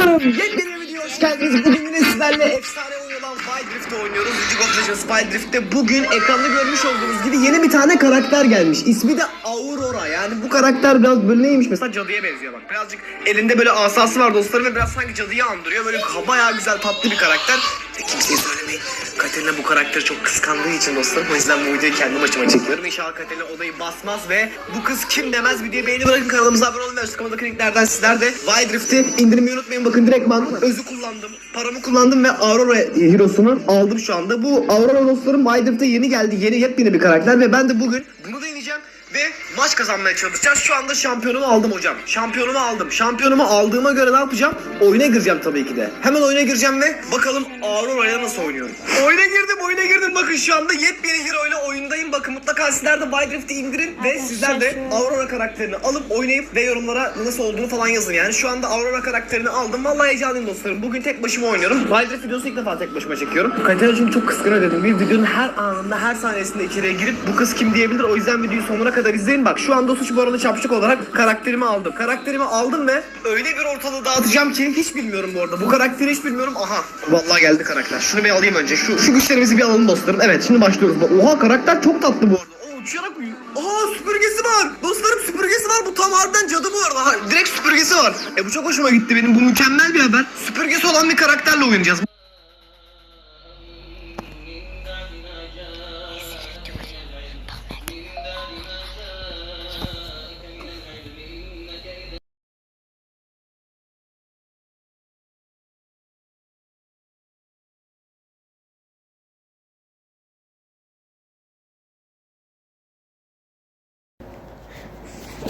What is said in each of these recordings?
dostlarım yepyeni bir videoya hoş geldiniz. Bugün yine sizlerle efsane oyun olan Wild Rift'te oynuyoruz. League of Legends Wild Rift'te bugün ekranda görmüş olduğunuz gibi yeni bir tane karakter gelmiş. İsmi de Aurora. Yani bu karakter biraz böyle neymiş mesela cadıya benziyor bak. Birazcık elinde böyle asası var dostlarım ve biraz sanki cadıyı andırıyor. Böyle bayağı güzel tatlı bir karakter. Ve kimseye söylemeyin. Katerina bu karakteri çok kıskandığı için dostlarım. O yüzden bu videoyu kendi başıma çekiyorum. İnşallah Katerina odayı basmaz ve bu kız kim demez videoya beğeni bırakın kanalımıza abone olun ve açıklamadaki linklerden sizler de Wild Rift'i indirmeyi unutmayın. Bakın direktman özü kullandım. Paramı kullandım ve Aurora Hero'sunu aldım şu anda. Bu Aurora dostlarım Rift'e yeni geldi. Yeni yepyeni bir karakter ve ben de bugün bunu deneyeceğim. Ve maç kazanmaya çalışacağız. Şu anda şampiyonumu aldım hocam. Şampiyonumu aldım. Şampiyonumu aldığıma göre ne yapacağım? Oyuna gireceğim tabii ki de. Hemen oyuna gireceğim ve bakalım Aurora'ya nasıl oynuyorum. Oyuna girdim, oyuna girdim. Bakın şu anda yepyeni hero ile oyundayım. Bakın mutlaka sizler de Wild Rift'i indirin ve sizler de Aurora karakterini alıp oynayıp ve yorumlara nasıl olduğunu falan yazın. Yani şu anda Aurora karakterini aldım. Vallahi heyecanlıyım dostlarım. Bugün tek başıma oynuyorum. Wild Rift videosu ilk defa tek başıma çekiyorum. Katerina çünkü çok kıskanıyor dedim. Bir videonun her anında, her saniyesinde içeriye girip bu kız kim diyebilir. O yüzden videoyu sonuna kadar izleyin. Bak şu anda suç baranı çapşık olarak karakterimi aldım. Karakterimi aldım ve öyle bir ortalığı dağıtacağım ki hiç bilmiyorum bu arada. Bu karakteri hiç bilmiyorum. Aha. Vallahi geldi karakter. Şunu bir alayım önce. Şu, şu güçlerimizi bir alalım dostlarım. Evet şimdi başlıyoruz. Oha karakter çok tatlı bu arada. Oo uçarak uyuyor. Aa süpürgesi var. Dostlarım süpürgesi var. Bu tam harbiden cadı bu arada. Ha, direkt süpürgesi var. E bu çok hoşuma gitti benim. Bu mükemmel bir haber. Süpürgesi olan bir karakterle oynayacağız.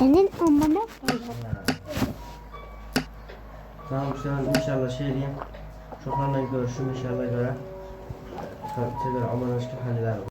Senin amına Tamam şu an inşallah şey diyeyim. Çoklarla görüşüm inşallah göre. Tekrar aman aşkına hallederim.